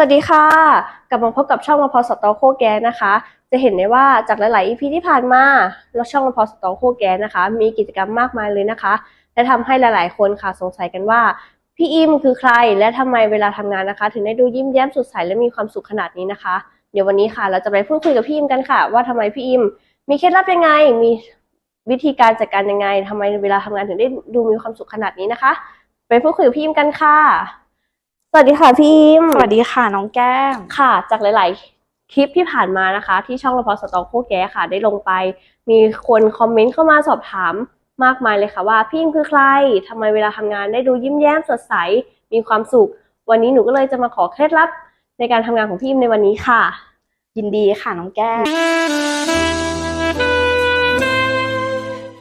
วัสดีค่ะ กลับมาพบกับช่องรพสตอโคแกสนะคะ จะเห็นได้ว่าจากหลายๆ EP ที่ผ่านมาแล้วช่องรพสตอโคแกสนะคะ มีกิจกรรมมากมายเลยนะคะ และทำให้หลาย ๆ คนค่ะสงสัยกันว่า พี่อิมคือใครและทำไมเวลาทำงานนะคะ ถึงได้ดูยิ้มแย้มสดใสและมีความสุขขนาดนี้นะคะ เดี๋ยววันนี้ค่ะ เราจะไปพูดคุยกับพี่อิมกันค่ะ ว่าทำไมพี่อิม มีเคล็ดลับยังไง มีวิธีการจัดการยังไงทำไมเวลาทำงานถึงได้ดูมีความสุขขนาดนี้นะคะ ไปพูดคุยกับพี่อิมกันค่ะ สวัสดีค่ะพี่อิมสวัสดีค่ะน้องแก้มค่ะ จากหลาย ๆ คลิปที่ผ่านมานะคะ ที่ช่องรพสตอโคแกค่ะ ได้ลงไป มีคนคอมเมนต์เข้ามาสอบถามมากมายเลยค่ะว่าพี่อิมคือใครทำไมเวลาทำงานได้ดูยิ้มแย้มสดใสมีความสุข วันนี้หนูก็เลยจะมาขอเคล็ดลับในการทำงานของพี่อิมในวันนี้ค่ะ ยินดีค่ะน้องแก้ม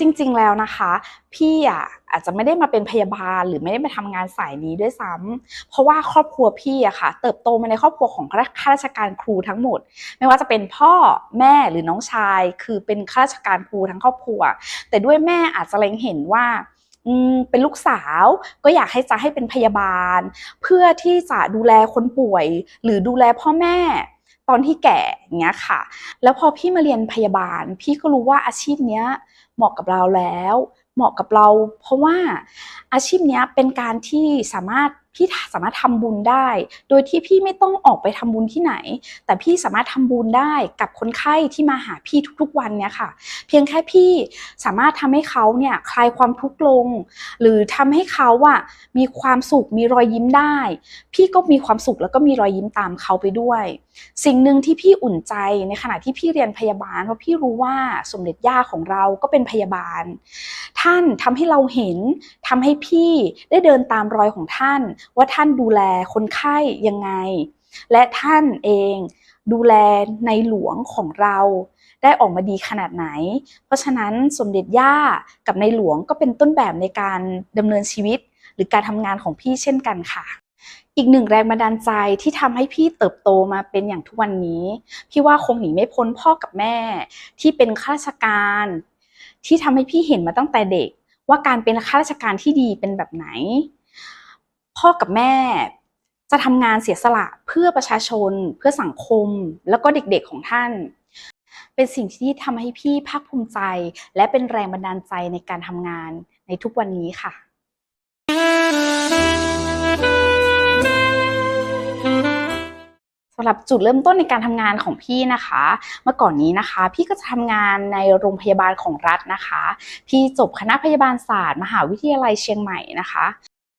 จริงๆแล้วนะคะ พี่อะอาจจะไม่ได้มาเป็นพยาบาลหรือไม่ได้มาทำงานสายนี้ด้วยซ้ำเพราะว่าครอบครัวพี่อะค่ะ เติบโตมาในครอบครัวของข้าราชการครูทั้งหมด ไม่ว่าจะเป็นพ่อแม่หรือน้องชาย คือเป็นข้าราชการครูทั้งครอบครัว แต่ด้วยแม่อาจจะเล็งเห็นว่าเป็นลูกสาวก็อยากให้จะให้เป็นพยาบาล เพื่อที่จะดูแลคนป่วย หรือดูแลพ่อแม่ตอนที่แก่อย่างเงี้ยค่ะ แล้วพอพี่มาเรียนพยาบาล พี่ก็รู้ว่าอาชีพเนี้ย เหมาะกับเราแล้ว เหมาะกับเรา เพราะว่าอาชีพนี้เป็นการที่สามารถ พี่สามารถทำบุญได้ โดยที่พี่ไม่ต้องออกไปทำบุญที่ไหน แต่พี่สามารถทำบุญได้กับคนไข้ที่มาหาพี่ทุกๆวันเนี่ยค่ะ เพียงแค่พี่สามารถทำให้เขาเนี่ยคลายความทุกข์ลง หรือทำให้เขาอะมีความสุขมีรอยยิ้มได้ พี่ก็มีความสุขแล้วก็มีรอยยิ้มตามเขาไปด้วย สิ่งหนึ่งที่พี่อุ่นใจในขณะที่พี่เรียนพยาบาลเพราะพี่รู้ว่าสมเด็จย่าของเราก็เป็นพยาบาล ท่านทำให้เราเห็นทำให้พี่ได้เดินตามรอยของท่าน ว่าท่านดูแลคนไข้ยังไง และท่านเองดูแลในหลวงของเราได้ออกมาดีขนาดไหน เพราะฉะนั้นสมเด็จย่ากับในหลวงก็เป็นต้นแบบในการดำเนินชีวิต หรือการทำงานของพี่เช่นกันค่ะ อีกหนึ่งแรงบันดาลใจที่ทำให้พี่เติบโตมาเป็นอย่างทุกวันนี้ พี่ว่าคงหนีไม่พ้นพ่อกับแม่ ที่เป็นข้าราชการ ที่ทำให้พี่เห็นมาตั้งแต่เด็ก ว่าการเป็นข้าราชการที่ดีเป็นแบบไหน พ่อกับแม่จะทำงานเสียสละเพื่อประชาชน เพื่อสังคม แล้วก็เด็กๆของท่าน เป็นสิ่งที่ทำให้พี่ภาคภูมิใจ และเป็นแรงบันดาลใจในการทำงานในทุกวันนี้ค่ะ สำหรับจุดเริ่มต้นในการทำงานของพี่นะคะ เมื่อก่อนนี้นะคะ พี่ก็จะทำงานในโรงพยาบาลของรัฐนะคะ พี่จบคณะพยาบาลศาสตร์ มหาวิทยาลัยเชียงใหม่นะคะ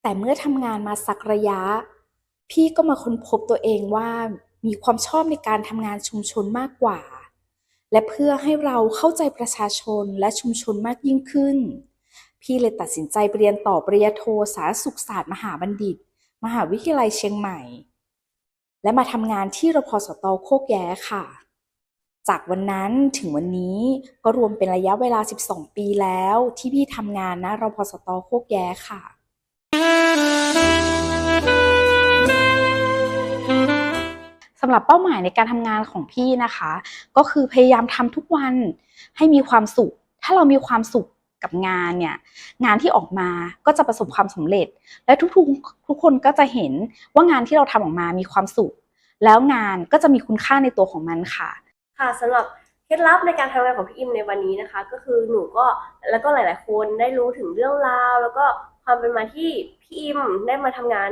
แต่เมื่อทำงานมาสักระยะ พี่ก็มาค้นพบตัวเองว่ามีความชอบในการทำงานชุมชนมากกว่า และเพื่อให้เราเข้าใจประชาชนและชุมชนมากยิ่งขึ้น พี่เลยตัดสินใจเรียนต่อปริญญาโทสารสุขศาสตร์ มหาบัณฑิต มหาวิทยาลัยเชียงใหม่ และมาทำงานที่รพสตโคกแย้ค่ะ จากวันนั้นถึงวันนี้ก็รวมเป็นระยะเวลา 12 ปีแล้วที่พี่ทำงานณรพสตโคกแย้ค่ะสำหรับเป้าหมายในการทำงานของพี่นะคะ ก็คือพยายามทำทุกวันให้มีความสุข ถ้าเรามีความสุข กับงานเนี่ยงานที่ออกมาก็จะประสบความสำเร็จ และทุกๆทุกคนก็จะเห็นว่างานที่เราทำออกมามีความสุข แล้วงานก็จะมีคุณค่าในตัวของมันค่ะ ค่ะสำหรับเคล็ดลับในการทำงานของพี่อิมในวันนี้นะคะ ก็คือหนูก็แล้วก็หลาย ๆ คนได้รู้ถึงเรื่องราว แล้วก็ความเป็นมาที่พี่อิมได้มาทำงาน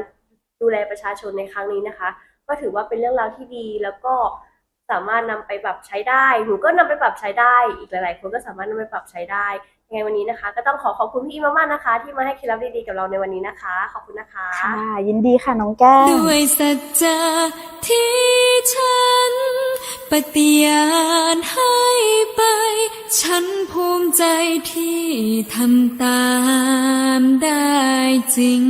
ดูแลประชาชนในครั้งนี้นะคะ ก็ถือว่าเป็นเรื่องราวที่ดีแล้วก็ สามารถนำไปปรับใช้ได้ หนูก็นำไปปรับใช้ได้ อีกหลาย ๆ คนก็สามารถนำไปปรับใช้ได้ ยังไงวันนี้นะคะ ก็ต้องขอขอบคุณพี่อิมมากๆนะคะ ที่มาให้เคล็ดลับดีๆกับเราในวันนี้นะคะ ขอบคุณนะคะ ค่ะ ยินดีค่ะน้องแก้มด้วยสัจจะที่ฉัน ปฏิญาณให้ไป ฉันภูมิใจที่ทำตามได้จริง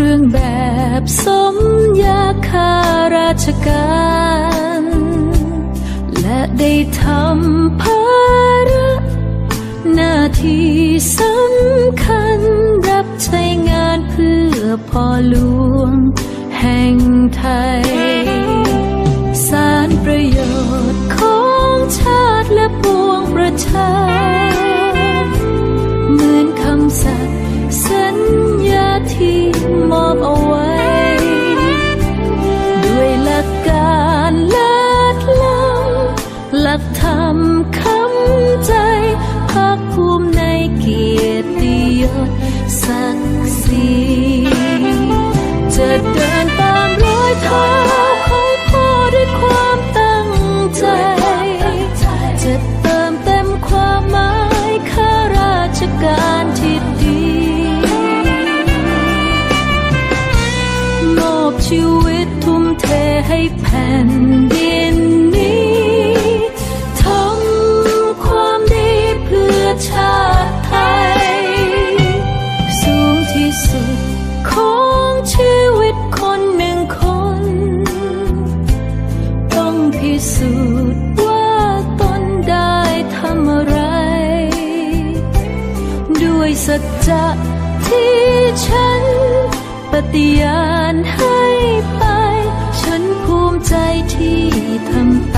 รื่องแบบสมยาคาราชการ และได้ทำภาระหน้าที่สำคัญรับใช้งานเพื่อพ่อหลวงแห่งไทย สารประโยชน์ของชาติและปวงประชา ยศศักดิ์ศรีจะเดิน สัจจะที่ฉัน ปฏิญาณให้ไป ฉันภูมิใจที่ทำต